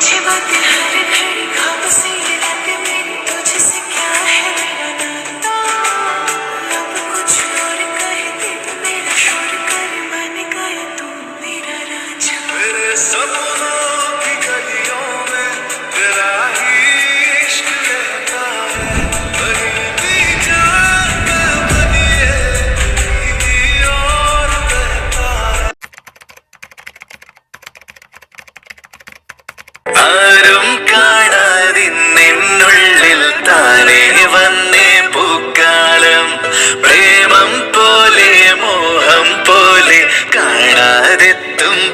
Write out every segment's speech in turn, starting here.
मुझे बातें हर घड़ी ख्वाब से ये मेरी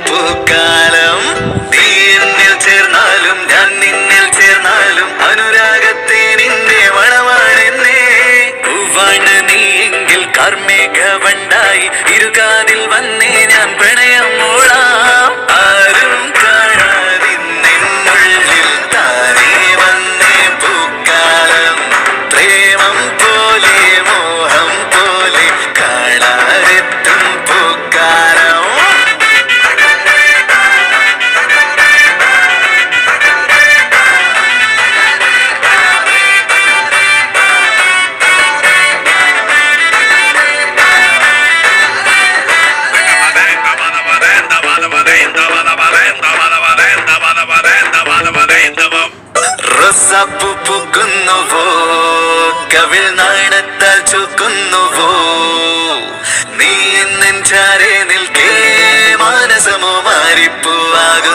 പൂക്കാലം നീ എന്നിൽ ചേർന്നാലും ഞാൻ നിന്നിൽ ചേർന്നാലും അനുരാഗത്തെ നിന്റെ മണമാണെന്നേ. പൂവാണ് നീ എങ്കിൽ കാർമേഘവണ്ടായി വണ്ടായി വന്നേ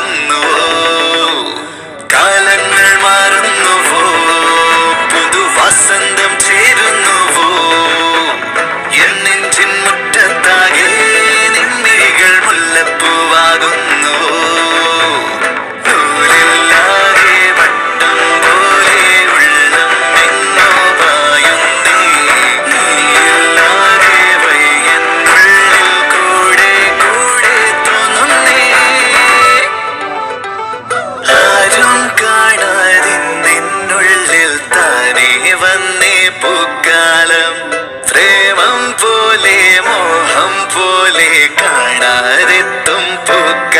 മാറിപ്പൂവാകുന്നുവോ കാണാതെത്തും പൂക്കാലം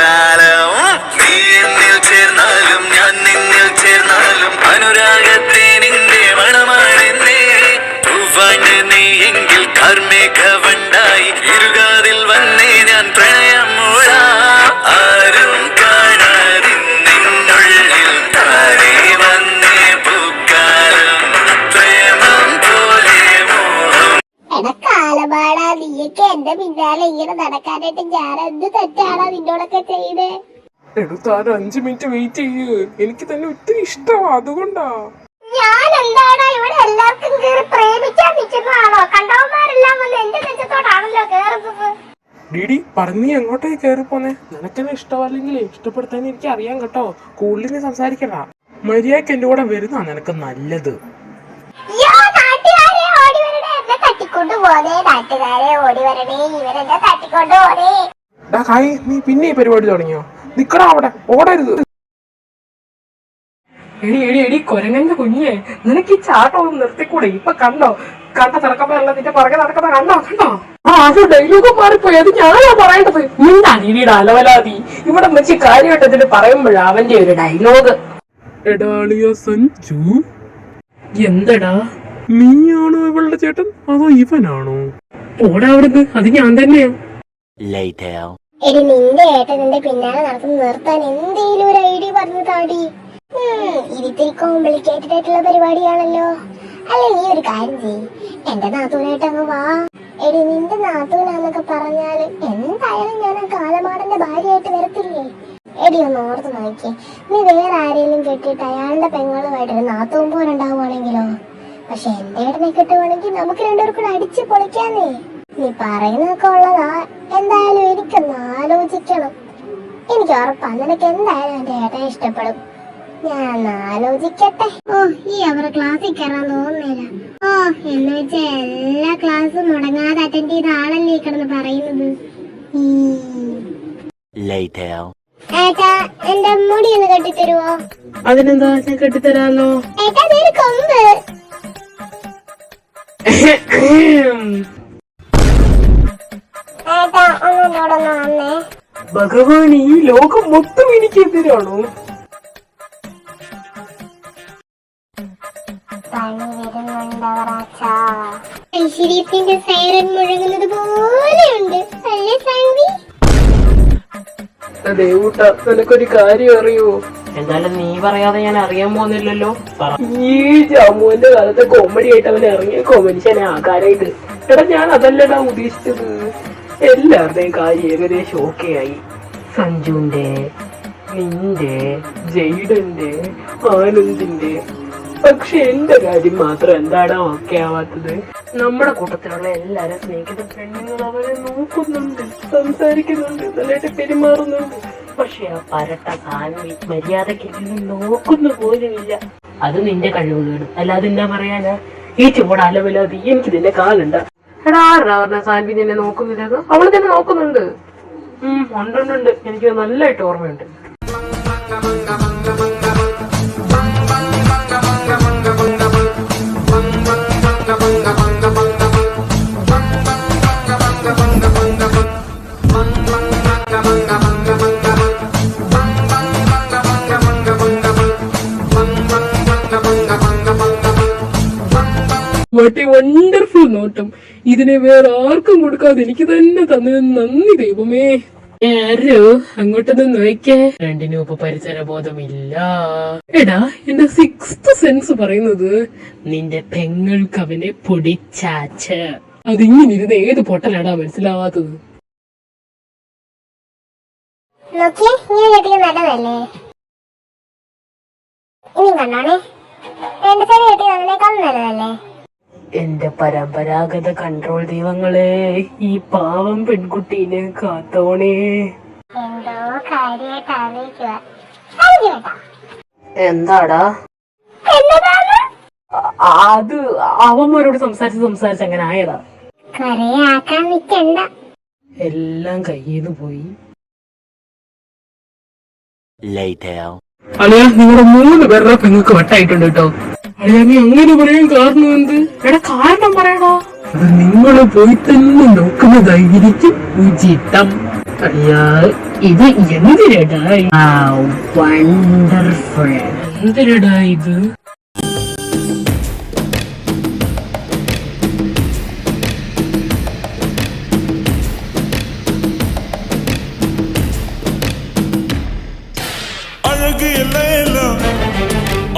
എന്റെ പിന്നാലെ ഇങ്ങനെ നടക്കാനായിട്ട് ഞാൻ എന്ത് തെറ്റാണോ നിന്നോടൊക്കെ ചെയ്തേ? എടുത്താൻ അഞ്ചു മിനിറ്റ് വെയിറ്റ് ചെയ്യ്. എനിക്ക് തന്നെ ഒത്തിരി ഇഷ്ടമാ അതുകൊണ്ടാ. ഞാൻ എന്താടാ ഇവിടെ എല്ലാവർക്കും കേറി പ്രേമിക്കാൻ നിൽക്കുന്നതാണോ? കണ്ടവന്മാരെല്ലാം വന്ന് എന്റെ നെഞ്ചത്തോടാണല്ലോ കേറുന്നത് ഡിഡി പറഞ്ഞ് നീ എങ്ങോട്ടേ കയറി പോന്നെ? നിനക്കെന്നെ ഇഷ്ടമല്ലെങ്കിൽ ഇഷ്ടപ്പെടുത്താൻ എനിക്ക് അറിയാം കേട്ടോ. കൂടുതൽ നീ സംസാരിക്കണ്ട. മര്യാദയ്ക്ക് എന്റെ കൂടെ വരുന്ന നിനക്ക് നല്ലത്. തട്ടിക്കൊണ്ട് പോണേ നാട്ടുകാരെ ഓടി വരണേ ഇവരെന്നെ തട്ടിക്കൊണ്ട് ഡാ നീ പിന്നെ ഈ പരിപാടി തുടങ്ങിയോ? നിക്കടാ അവിടെ ഓടരുത്. എടി എടി എടി കൊരങ്ങന്റെ കുഞ്ഞേ നിനക്ക് ഈ ചാട്ടം ഒന്ന് നിർത്തിക്കൂടെ? ഇപ്പൊ കണ്ടോ? കണ്ട തിറക്കപ്പല്ല നിന്റെ പുറകെ നടക്കുന്ന കണ്ടോ? കണ്ടോ? ആ അത് ഡൈലോഗ് മാറിപ്പോയി. അത് ഞാനാ പറയേണ്ടത്. നിന്റെ അനിയുടെ അലവലാതി? ഇവിടെ വെച്ച് കാര്യമായിട്ട് ഇതിന് പറയുമ്പോഴാ അവന്റെ ഒരു ഡയലോഗ് എടാളിയോ സഞ്ജു. എന്തടാ? നീയാണോ ഇവളുടെ ചേട്ടൻ? അതോ ഇവനാണോ? പോടാ അവിടുന്ന്. അത് ഞാൻ തന്നെയാ. എടി നിന്റെ ഏട്ടൻ നിന്റെ പിന്നാലെ നടത്തുന്ന നിർത്താൻ എന്തേലും ഒരു ഐഡിയ പറഞ്ഞു താടി. ഇതിത്തിരി കോംപ്ലിക്കേറ്റഡ് ആയിട്ടുള്ള പരിപാടിയാണല്ലോ. അല്ല നീ ഒരു കാര്യം ചെയ്യ്. എന്റെ വാ. എടി നിന്റെ നാത്തൂനാന്നൊക്കെ പറഞ്ഞാൽ എന്തായാലും ഞാൻ ആ കാലമാടന്റെ ഭാര്യയായിട്ട് വരത്തില്ലേ? എടി ഒന്ന് ഓർത്ത് നോക്കിയേ. നീ വേറെ ആരെങ്കിലും കെട്ടിയിട്ട് അയാളുടെ പെങ്ങളുമായിട്ടൊരു നാത്തൂൻ പോലുണ്ടാവുകയാണെങ്കിലോ പക്ഷെ എന്റെ ഏട്ടനെ കിട്ടുവാണെങ്കിൽ നമുക്ക് രണ്ടുപേർക്കും കൂടെ അടിച്ച് പൊളിക്കാന്നേ നീ പറയുന്നതൊക്കെ ഉള്ളതാ. എന്തായാലും എനിക്കൊന്ന് ആലോചിക്കണം. എനിക്ക് ഉറപ്പാ നിനക്ക് എന്തായാലും എന്റെ ഏട്ടനെ ഇഷ്ടപ്പെടും. ഞാൻ ആലോചിക്കട്ടെ. ഓ ഈ അവരെ ക്ലാസ്സിൽ കയറാൻ തോന്നുന്നില്ല. ഓ എന്ന് വെച്ച എല്ലാ ക്ലാസ്സും മുടങ്ങാതെ അറ്റൻഡ് ചെയ്ത ആളല്ലേ കിടന്ന് പറയുന്നത്? എന്റെ മുടി ഒന്ന് കെട്ടിത്തരുവോ? അതിനെന്താ ഞാൻ കെട്ടിത്തരാലോ? ഏട്ടാ കൊമ്പ് ഭഗവാൻ ഈ ലോകം മൊത്തം എനിക്കെതിരാണോ? പണി വരുന്നുണ്ടവറാച്ചാ ഐശ്വര്യത്തിന്റെ സൈറൻ മുഴങ്ങുന്നത് പോലെയുണ്ട്. അല്ലേ സൺവി അതെ ഊട്ട നിനക്കൊരു കാര്യം അറിയോ എന്തായാലും നീ പറയാതെ ഞാൻ അറിയാൻ പോകുന്നില്ലല്ലോ. ഈ ജമ്മുവിന്റെ കാലത്തെ കോമഡി ആയിട്ട് അവൻ ഇറങ്ങിയ മനുഷ്യനെ ആകാരായിട്ട്. എടാ ഞാൻ അതല്ലടാ ഉദ്ദേശിച്ചത്. എല്ലാവരുടെയും കാര്യം ഏകദേശം ഓക്കെ ആയി. സഞ്ജുവിന്റെ നിന്റെ ജെയ്ഡന്റെ ആനന്ദിന്റെ. പക്ഷെ എന്റെ കാര്യം മാത്രം എന്താടാ ഓക്കെ ആവാത്തത്? നമ്മുടെ കൂട്ടത്തിലുള്ള എല്ലാരും സ്നേഹിക്കുന്ന പെണ്ണുങ്ങൾ അവരെ നോക്കുന്നുണ്ട് സംസാരിക്കുന്നുണ്ട് നല്ലതായിട്ട് പെരുമാറുന്നുണ്ട്. പക്ഷെ ആ പരട്ട സാധനം മര്യാദയ്ക്ക് നോക്കുന്നു പോലുമില്ല. അത് നിന്റെ കഴിവുകേട് അല്ലാതെ എന്താ പറയാനാ? ഈ ചുവട് അലവിലാതെ എനിക്ക് നിന്റെ കാലുണ്ട്. എടാ ആരാ പറഞ്ഞ സാൻവി അവൾ തന്നെ നോക്കുന്നുണ്ട്. ഉം ഉണ്ടുണ്ടുണ്ട്. എനിക്ക് നല്ലതായിട്ട് ഓർമ്മയുണ്ട്. വാട്ട് വണ്ടർഫുൾ നോട്ടം. ഇതിനെ വേറെ ആർക്കും കൊടുക്കാതെ എനിക്ക് തന്നെ തന്നതിന് നന്ദി ദൈവമേ. ആരോ? അങ്ങോട്ടൊന്ന് നോക്കേ രണ്ടിനും ഇപ്പൊ പരിസര ബോധമില്ല. എടാ എന്റെ സിക്സ്ത് സെൻസ് പറയുന്നത് നിന്റെ പെങ്ങൾക്ക് അവനെ പൊടിച്ചാച്ച്. അതിങ്ങനെ ഇരുന്ന് ഏത് പൊട്ടലാടാ മനസ്സിലാവാത്തത്? ഇനി കണ്ടോണേ. രണ്ട് നല്ലതല്ലേ? എന്റെ പരമ്പരാഗത കൺട്രോൾ ദൈവങ്ങളെ ഈ പാവം പെൺകുട്ടീനെ കാത്തോണേ. എന്തോ കാര്യമായിട്ട് ആലോചിക്കുക എന്താടാ? അത് അവന്മാരോട് സംസാരിച്ച് സംസാരിച്ച് അങ്ങനെ ആയതാ. എല്ലാം കയ്യിന്ന് പോയി. അളിയ നിങ്ങളുടെ മൂന്ന് പേരുടെ പെങ്ങൾക്ക് വട്ടായിട്ടുണ്ട് കേട്ടോ. അല്ല നീ അങ്ങനെ പറയാൻ കാരണം എന്ത്? എടാ കാരണം പറയടാ. നിങ്ങൾ പോയി തന്നെ നോക്കുന്നതായിരിക്കും ഉചിതം. അയ്യാ ഇത് എന്തിരടാ വണ്ടർഫുൾ എന്തിരടാ ഇത്?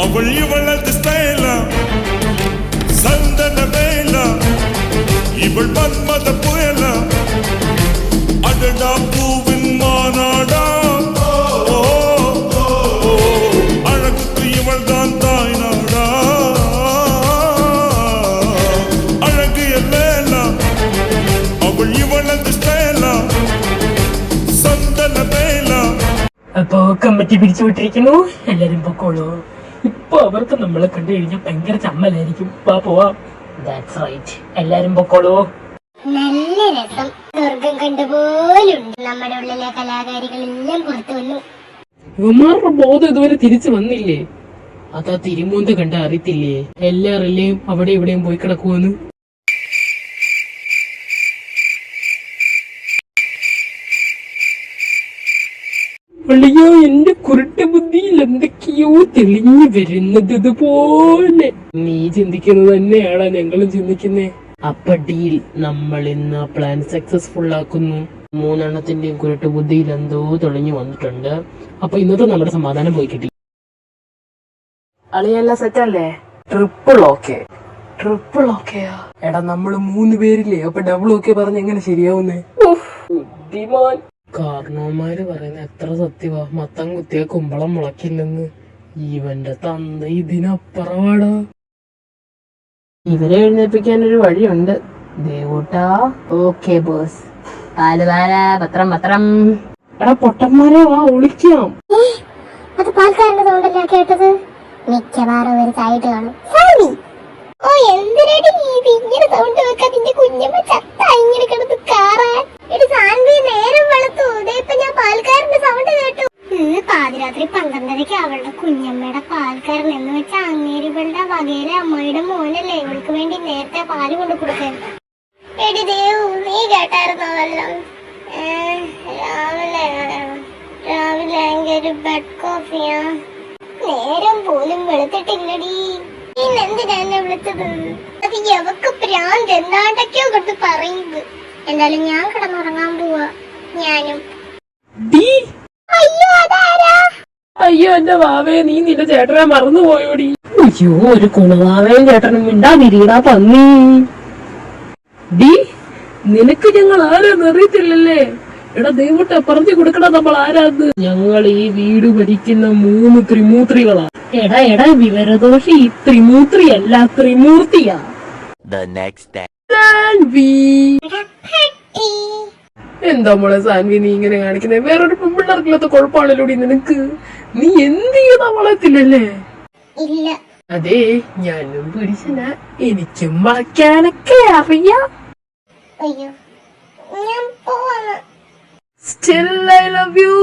അവൾ ഇവളെ இவள் மன்மத புயலா அடடா பூவின் மாநாடா ஓ, ஓ, ஓ, அழகுக்கு இவள் தான் தாய் நாடா அழகு எல்லாம் அவள் இவளது ஸ்டைலா சந்தன வேலா അപ്പോ കമ്മിറ്റി പിരിച്ചുവിട്ടിരിക്കുന്നു എല്ലാരും പൊക്കോളൂ ഇപ്പൊ അവർക്ക് നമ്മളെ കണ്ടു കഴിഞ്ഞാൽ ഭയങ്കര ചമ്മലായിരിക്കും വാ പോവാം ദാറ്റ്സ് റൈറ്റ് എല്ലാരും പൊക്കോളൂ. നല്ല രസം. സ്വർഗം കണ്ടുപോലുണ്ട്. നമ്മുടെ ഉള്ളിലെ കലാകാരികളെല്ലാം പുറത്തു വന്നു. ഇവന്മാരുടെ ബോധം ഇതുവരെ തിരിച്ചു വന്നില്ലേ? അതാ തിരുമൂന്ത് കണ്ട അറിയത്തില്ലേ? എല്ലാ അവിടെ ഇവിടെയും പോയി കിടക്കുവന്ന്. അളിയോ എന്റെ കുരുട്ട ബുദ്ധിയിൽ എന്തൊക്കെയോ തെളിഞ്ഞു വരുന്നത് ഇതുപോലെ. നീ ചിന്തിക്കുന്നത് തന്നെയാണ് ഞങ്ങളും ചിന്തിക്കുന്നേ? അപ്പടിയിൽ ഡീൽ നമ്മൾ ഇന്ന് പ്ലാൻ സക്സസ്ഫുൾ ആക്കുന്നു. മൂന്നെണ്ണത്തിന്റെയും കുരുട്ട് ബുദ്ധിയിൽ എന്തോ തെളിഞ്ഞു വന്നിട്ടുണ്ട്. അപ്പൊ ഇന്നത്തെ നമ്മുടെ സമാധാനം പോയി കിട്ടി. അളിയെല്ലാം സെറ്റ് അല്ലേ ട്രിപ്പിൾ ഓക്കെ ട്രിപ്പിൾ ഓക്കെയാ എടാ നമ്മൾ മൂന്ന് പേരില്ലേ? അപ്പൊ ഡബിൾ ഓക്കെ പറഞ്ഞ് എങ്ങനെ ശരിയാവുന്നേ? ഉഫ്, ബുദ്ധിമാൻ. കാരണവന്മാര് പറയുന്ന എത്ര സത്യവാ. മത്തം കുത്തിയ കുമ്പളം മുളക്കില്ലെന്ന് ഇവന്റെ തന്ത ഇതിനപ്പുറമാടാ ഇവരെ എഴുന്നേൽപ്പിക്കാൻ ഒരു വഴിയുണ്ട് ദേവൂട്ടാ ഓക്കെ ബോസ്. പാൽ പാല പത്രം പത്രം. എടാ പൊട്ടന്മാരെ വാ ഒളിക്കാം. അത് പാൽക്കാരന്റെ സൗണ്ടല്ല കേട്ടത്? മിക്കവാറും ഒരു സൈഡ് കാണും. ഓ എന്തിനാടി നീ ഇങ്ങനെ സൗണ്ട് വെക്കാ നിന്റെ കുഞ്ഞമ്മ ചത്ത ഇങ്ങനെ കിടന്ന് കാറാൻ? ഒരു സാൻവി നേരം വെളുത്തു ദേ ഇപ്പൊ ഞാൻ പാൽക്കാരന്റെ സൗണ്ട് കേട്ടു ഇന്ന് പാതിരാത്രി പന്ത്രണ്ടരയ്ക്ക് അവളുടെ കുഞ്ഞമ്മയുടെ പാൽക്കാരൻ എന്ന് വെച്ചാൽ അങ്ങേരിവളുടെ വകയിലെ അമ്മയുടെ മോനല്ലേ? ഇവൾക്ക് വേണ്ടി നേരത്തെ പാൽ കൊണ്ടു കൊടുക്കാൻ എടി ദേവു നീ കേട്ടായിരുന്നോ വല്ലതും രാവിലെ രാവിലെ എനിക്ക് ബെഡ് കോഫിയാ നേരം പോലും വെളുത്തിട്ടില്ലടി. എന്തിനാ എന്നെ വിളിച്ചത് എവക്ക് പ്രാന്ത്? എന്താണ്ടൊക്കെയോ കൊണ്ട് പറയുന്നത്. എന്തായാലും ഞാൻ കിടന്നുറങ്ങാൻ പോവാ. ഞാനും. അയ്യോ അതാരാ? അയ്യോ എന്റെ വാവേ നീ നിന്റെ ചേട്ടനെ മറന്നുപോയോടി അയ്യോ ഒരു കുണവാവയും ചേട്ടനും മിണ്ടാതിരിടാ പന്നി. ഡി നിനക്ക് ഞങ്ങൾ ആരാന്ന് അറിയത്തില്ലല്ലേ? എടാ ദൈവട്ടെ പറഞ്ഞു കൊടുക്കണം നമ്മൾ ആരാന്ന്? ഞങ്ങൾ ഈ വീട് ഭരിക്കുന്ന മൂന്ന് ത്രിമൂത്രികളാ. എടാ എടാ വിവരദോഷി ഈ ത്രിമൂത്രി അല്ല ത്രിമൂർത്തിയാ. The next day. എന്താ മോളെ സാൻവി നീ ഇങ്ങനെ കാണിക്കുന്നത് വേറൊരു പെൺപിള്ളേർക്കില്ലാത്ത കുഴപ്പമാണല്ലോടി നിനക്ക്? നീ എന്ത് ചെയ്താ വളത്തില്ലല്ലേ അതെ ഞാനും പുരുഷന എനിക്കും വളയ്ക്കാനൊക്കെ അറിയാം. Still I love you